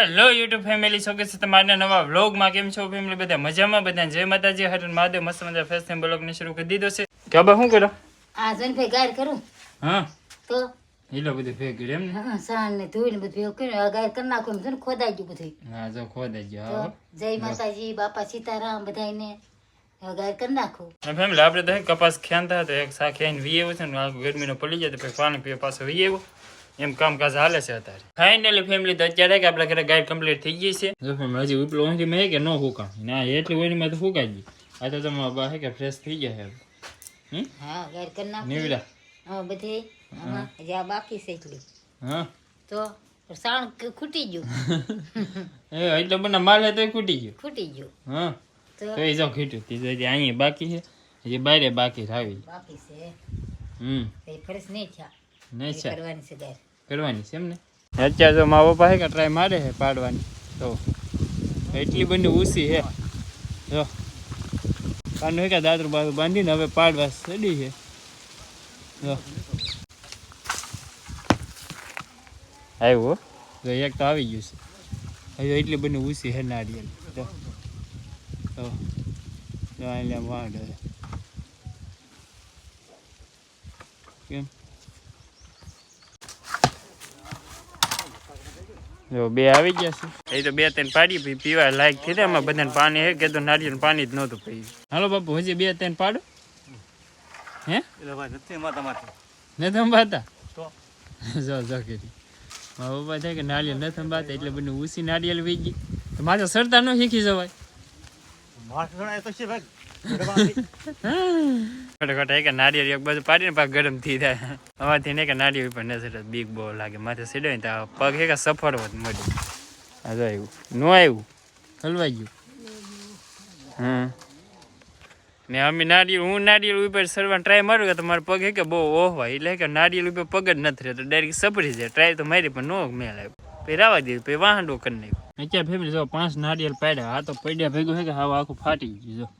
Hello YouTube family શોકે છે તમારા નવા વ્લોગમાં કેમ છો ફેમિલી બધા મજામાં? બધા જય માતાજી. હર મહાદેવ મસ્ત મજા ફેસ બ્લોગ ને શરૂ કરી દીધો છે. કે બા શું કરો આ જન ભાઈ ગાર કરું. હા. તો? હીલો બધું ભેગ એમ ને હા, સાણ ને ધોઈને બધું ભેગ કર્યું. આ ગાયર કરી નાખું. એમ ને ખોદાઈ ગયું બધું. હા જો ખોદાઈ ગયો. જય માતાજી બાપા સીતારામ બધાયને. હવે ગાયર કરી નાખું. ફેમિલી આપણે તો હે કપાસ ખેંતા તો એક શાક વીએવું વી આવ્યો છે ને નો ગરમીનો પડી જાય તો પછી પાણી પીવા પાછો વી આવ્યો. એમ કામકાજ હાલે છે અત્યારે. ફાઇનલી ફેમિલી તો અત્યારે કે આપણે ઘરે ગાઈડ કમ્પ્લીટ થઈ ગઈ છે. જો ફેમિલી હજી ઉપલો ઊંધી મેં કે ન હુકા ના એટલી ઓઈલીમાં તો હુકાઈ ગઈ. આ તો તમારા બા હે કે ફ્રેશ થઈ ગયા છે હમ? હા ગાઈડ કરી નાખું. નીવડા. હા બધે. હજી આ બાકી છે એટલી. હા. તો સાણ ખૂટી ગયું. એ એટલે બના માલ તો ખૂટી ગયો. ખૂટી ગયું. હા. તો એ જો ખીટું તે હજી અહીંયા બાકી છે હજી બારે બાકી થાવી બાકી છે. હમ. એ ફ્રેશ નહીં થયા. નહીં છે કરવાની છે ગાયર કરવાની છે એમ ને અત્યારે જો મા પપ્પા હે કે ટ્રાય મારે છે પાડવાની. તો એટલી બંને ઊસી છે જો. કાનું કે દાદરું બાજુ બાંધીને હવે પાડવા સડી છે જો. આવ્યું હો. જો એક તો આવી ગયું છે. હજુ એટલી બંને ઊસી છે નારિયેલ. જો. તો. જો એટલે વાંઢ કેમ? જો બે આવી ગયા છે. એ તો બે ત્રણ પાડી પછી પીવા લાયક થઈ જાય એમાં બધાને પાણી હે કે તો નારિયેળ પાણી જ નહોતું પી હાલો બાપુ હજી બે ત્રણ પાડો. હે? નથી અંબાતા જો જો કરી. મારા પપ્પા થાય કે નારિયેળ નથી અંબાતા એટલે બધું ઉસી નારિયેળ વી ગઈ તો મારે સરતા ન શીખી જવાય. ખોટે કે નારિયેળ એક બાજુ પાડીને પાક ગરમ થઈ જાય. આમાંથી ને કે ઉપર નજર બીક બહુ લાગે. માથે સીડો તો પગ હે કે સફળ હોત મળી આ જો આવ્યું નો આવ્યું હલવાઈ ગયું. હમ. ને અમે હું ઉપર સરવા ટ્રાય મારું કે તમારો પગ હે કે બહુ ઓહવાય એટલે કે નારિયેળ ઉપર પગ જ નથી રહેતો. ડાયરેક્ટ સપરી જાય. ટ્રાય તો મારી પણ નો મેળ આવ્યો. પછી દીધું પછી વાહંડો કરી નાખ્યો. અત્યારે ફેમિલી જો પાંચ નાળિયેર પાડ્યા. આ તો પડ્યા ભેગું છે કે હવે આખું ફાટી ગયું જો.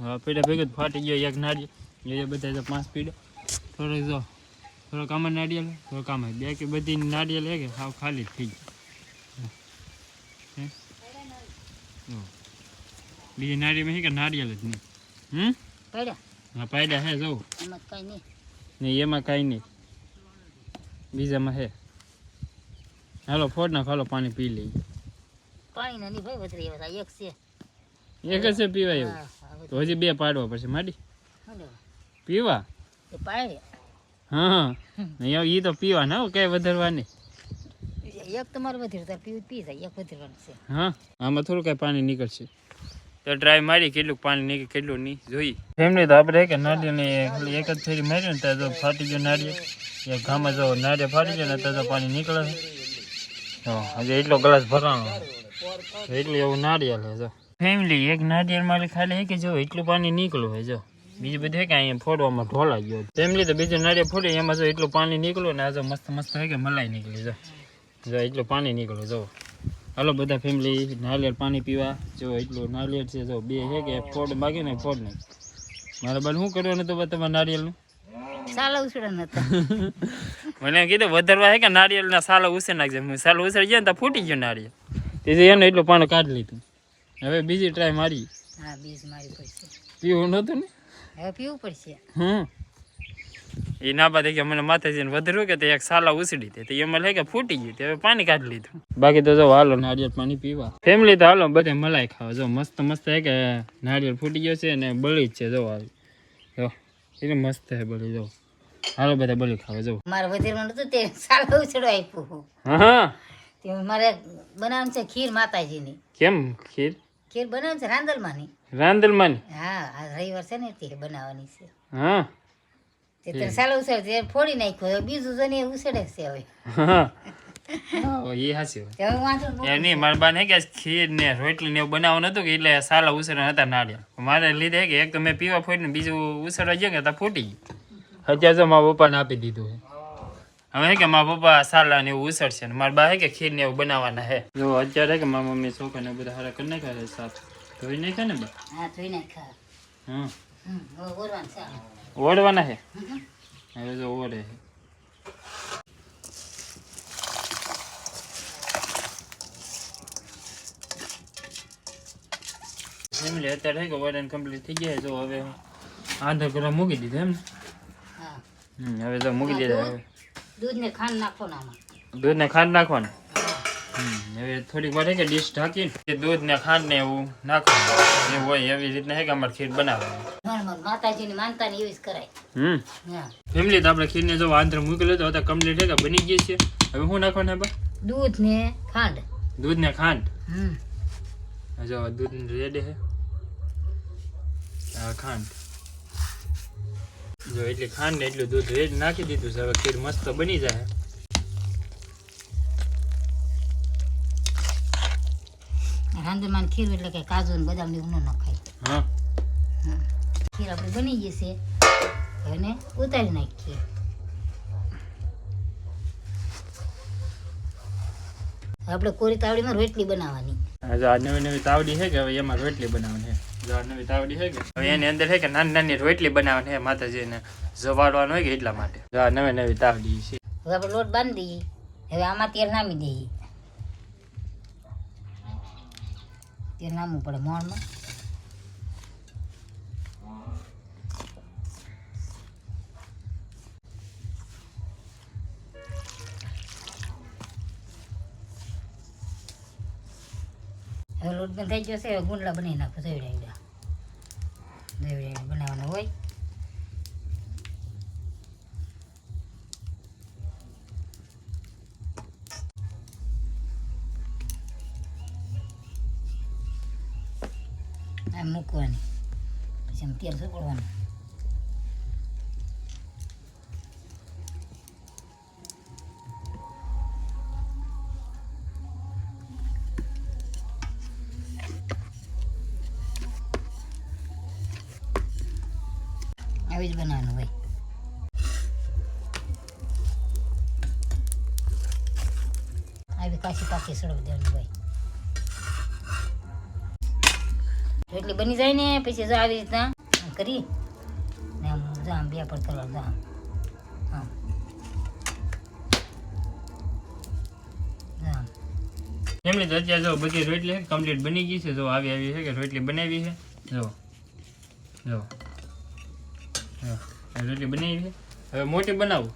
હે પીડા ભેગું ફાટી ગયો એક નાળિયેર એ બધા જો પાંચ પીડ્યા થોડોક જો થોડોક આમાં નારિયેળ થોડોક આમાં. બે કે બધી નાળિયેર હે કે સાવ ખાલી થઈ ગઈ. બીજી નાળિયેર છે કે નારિયેળ જ નહીં? હમ? હા પાડ્યા હે જો નહીં. એમાં કાંઈ નહીં. બીજામાં હે. હાલો ફોડ ના ખાલો પાણી પી લઈએ. પાણી ના નહીં ભાઈ વધરી એક છે. એક જ છે પીવાય એવું. તો હજી બે પાડવા પડશે. માડી. પીવા? હા. નહીં એ તો પીવા ના કઈ વધારવાની? એક તમારે વધ્યું તાર પી પી જાય એક વધરવાનું છે. હા. આમાં થોડું કઈ પાણી નીકળશે. તો ટ્રાય મારી કેટલું પાણી નીકળે કેટલું નહીં જોઈ. ફેમિલી તો આપણે કે ખાલી એક જ ફેરી માર્યું ને ત્યાં તો ફાટી ગયો નારિયેળ એ ઘામાં જો નારિયેળ ફાટી જાય ને ત્યાં તો પાણી નીકળે છે. હજી એટલો ગ્લાસ ભરાણો. એટલું એવું નારિયેળ છે ફેમિલી એક નારિયેળ મારી ખાલી હે કે જો એટલું પાણી નીકળ્યું હોય જો. બીજું બધું હે કે અહીંયા ફોડવામાં ઢોલા ગયો. ફેમિલી તો બીજું નારિયેળ ફોડે એમાં જો એટલું પાણી નીકળ્યું ને આ જો મસ્ત મસ્ત હે કે મલાઈ નીકળી જો. જો એટલું પાણી નીકળ્યું જો. હાલો બધા ફેમિલી નારિયેળ પાણી પીવા. જો એટલું નારિયેળ છે જો બે છે કે ફોડ માગે ને ફોડ નહીં. મારે બાલ શું કરવાનું તો તમારે નારિયેળનું? સાલા ઉછળા નતા. મને કીધું વધારવા હે કે નારિયેળના સાલો ઉસે નાખજે. હું સાલો ઉસળી જાય ને તો ફૂટી ગયો નારિયેળ. તેથી એમને એટલું પાણી કાઢી લીધું. હવે બીજી ટ્રાય મારી. હા બીજ મારી પડશે. પીવું નહોતું ને? હવે પીવું પડશે. હમ. એ ના બાદ કે મને માથે જઈને વધરું કે તે એક સાલા ઉછડી તે એમાં લે કે ફૂટી ગયું. હવે પાણી કાઢી લીધું. બાકી તો જો હાલો નાળિયેર પાણી પીવા. ફેમિલી તો હાલો બધે મલાઈ ખાવા. જો મસ્ત મસ્ત હે કે નારિયેળ ફૂટી ગયો છે અને બળી જ છે. જો આવી જો એટલે મસ્ત હે બળી. જો. હાલો બધા બળી ખાવા જો. મારે વધેરવાનું હતું તે સાલા ઉછડો આપ્યું. હા. તે મારે બનાવવાનું છે ખીર માતાજીની. કેમ ખીર? ખીર બનાવવાનું છે રાંદલમાંની? રાંદલમાંની? હા આ રવિવાર છે ને તે બનાવવાની છે. હા. તે તો સાલો ઉછળ તે ફોડી નાખ્યો હવે બીજું જને ઉછળે છે હવે. હા. એ હાસી વાત. વાંધો ન એ નહીં મારા બા ને કે ખીર ને રોટલી ને એવું બનાવવાનું હતું કે એટલે સાલા ઉસરા હતા નાળિયા. મારે લીધે કે એક તો મેં પીવા ફોડી ને બીજું ઉસરવા ગયો કે તો ફૂટી ગયું. અત્યારે તો મારા પપ્પાને આપી દીધું છે હવે કે મારા પપ્પા સાલા ને એવું ઉછળશે ને મારા બા કે ખીર ને એવું બનાવવાના હે. જો અત્યારે કે મારા મમ્મી છોકરા ને બધા હારા કરી નાખ્યા છે સાફ ધોઈ નાખ્યા ને બા? ઓળવાના હે? હવે જો ઓળે હે. ફેમિલી અત્યારે કે ઓર્ડર કમ્પ્લીટ થઈ ગયા જો હવે આધા કરવા મૂકી દીધો એમ ને હવે તો મૂકી દીધા હવે. દૂધ ને ખાંડ નાખો આમાં. દૂધ ખાંડ હમ, હવે થોડીક વાર કે ડીશ ઢાંકીને દૂધ ને ખાંડ ને એવું નાખવાનું. એ હોય એવી રીતના હે કે અમારે ખીર બનાવવાનું. માતાજીની માનતા ને એવી જ કરાય. હમ. ફેમિલી તો આપણે ખીરને જો આંધ્ર મૂકેલું તો હતા કમ્પ્લીટ છે કે બની ગઈ છે. હવે શું નાખવાનું બા દૂધ ને ખાંડ. દૂધ ને ખાંડ. હમ. જો દૂધ રેડી હે ખાંડ. જો એટલે ખાંડ ને એટલું દૂધ રેડ નાખી દીધું છે હવે ખીર મસ્ત બની જાય. રાંધણમાં ખીર એટલે કે કાજુ ને બદામની એવું ન નખાય. હા. ખીર આપણી બની ગઈ છે. અને ઉતારી નાખીએ. આપણે કોરી તાવડીમાં રોટલી બનાવવાની. આજે આ નવી નવી તાવડી છે કે હવે એમાં રોટલી બનાવવાની? કે? હવે એની અંદર છે કે નાની નાની રોટલી બનાવવાની છે માતાજીને જવાડવાનું હોય કે એટલા માટે? જો આ નવી નવી તાવડી છે. હવે આપણે લોટ બાંધી દઈએ. હવે આમાં તેલ નામી દઈએ. તેલ નામવું પડે મોણમાં. હવે લોટ બંધ થઈ જશે હવે ગુંડલા બનાવી નાખો દેવડાવડા બનાવવાનો હોય. આમ મૂકવાની. પછી તેલ સકડવાનું આવી જ બનાવવાનું હોય. આવી કાચી પાકી સળગ દેવાની હોય. રોટલી બની જાય ને, પછી જો આવી રીતના કરી. ને આમ જો બે પણ કરવાનું જો આમ. એમની તો અત્યારે જો બધી રોટલી કમ્પ્લીટ બની ગઈ છે. જો આવી આવી છે કે રોટલી બનાવી છે. જો. જો. રોટલી બનાવી હવે મોટી બનાવું?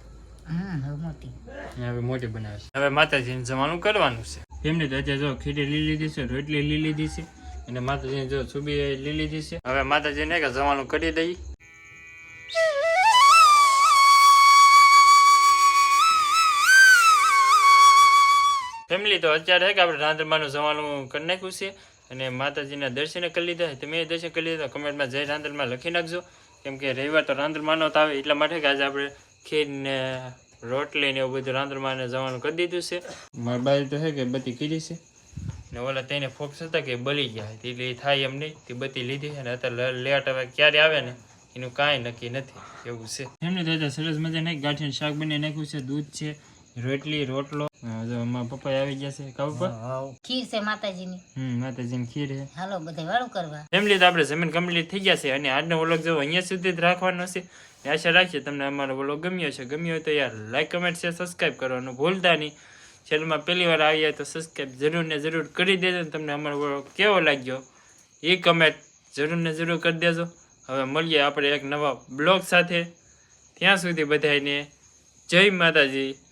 હવે મોટી. હવે મોટી બનાવે છે. હવે માતાજીને જમવાનું કરવાનું છે. એમને તો અત્યારે જો ખીરી લઈ લીધી છે રોટલી લઈ લીધી છે અને માતાજીને જો છુબી લઈ લીધી છે. હવે માતાજીને કે જમવાનું કરી દઈ ફેમિલી તો અત્યારે કે આપણે રાંધણમાનું જવાનું કરી નાખ્યું છે અને માતાજીના દર્શન કરી લીધા તમે દર્શન કરી લીધા કમેન્ટમાં જય રાંધણમાં લખી નાખજો. કેમ કે રવિવાર તો રાંધણમાનો તો આવે એટલા માટે કે આજે આપણે ખીર ને રોટલી ને એવું બધું રાંધણમાને જવાનું કરી દીધું છે. મારા બાજુ તો છે કે બધી કીધી છે. ને ઓલા તેને ફોક્સ હતા કે બળી ગયા એટલે થાય એમ નહીં. તે બધી લીધી છે અને અત્યારે લેટ હવે ક્યારે આવે ને એનું કાંઈ નક્કી નથી. એવું છે. એમને તો સરસ સરસ નહીં ગાંઠિયાનું શાક બની નાખ્યું છે. દૂધ છે રોટલી રોટલો. જો પપ્પા આવી ગયા છે. કા પપ્પા? ખીર છે માતાજીની. હમ માતાજીની ખીર છે. હાલો બધા વાળું કરવા. ફેમિલી તો આપણે જમીન કમ્પ્લીટ થઈ ગયા છે. અને આજનો વ્લોગ જો અહીંયા સુધી જ રાખવાનો છે. આશા રાખીએ તમને અમારો વ્લોગ ગમ્યો છે ગમ્યો તો યાર લાઈક કમેન્ટ શેર સબસ્ક્રાઈબ કરવાનું ભૂલતા નહીં. ચેનલમાં પહેલી વાર આવ્યા તો સબસ્ક્રાઈબ જરૂર ને જરૂર કરી દેજો ને તમને અમારો વ્લોગ કેવો લાગ્યો એ કમેન્ટ જરૂર ને જરૂર કરી દેજો. હવે મળીએ આપણે એક નવા બ્લોગ સાથે. ત્યાં સુધી બધાને જય માતાજી.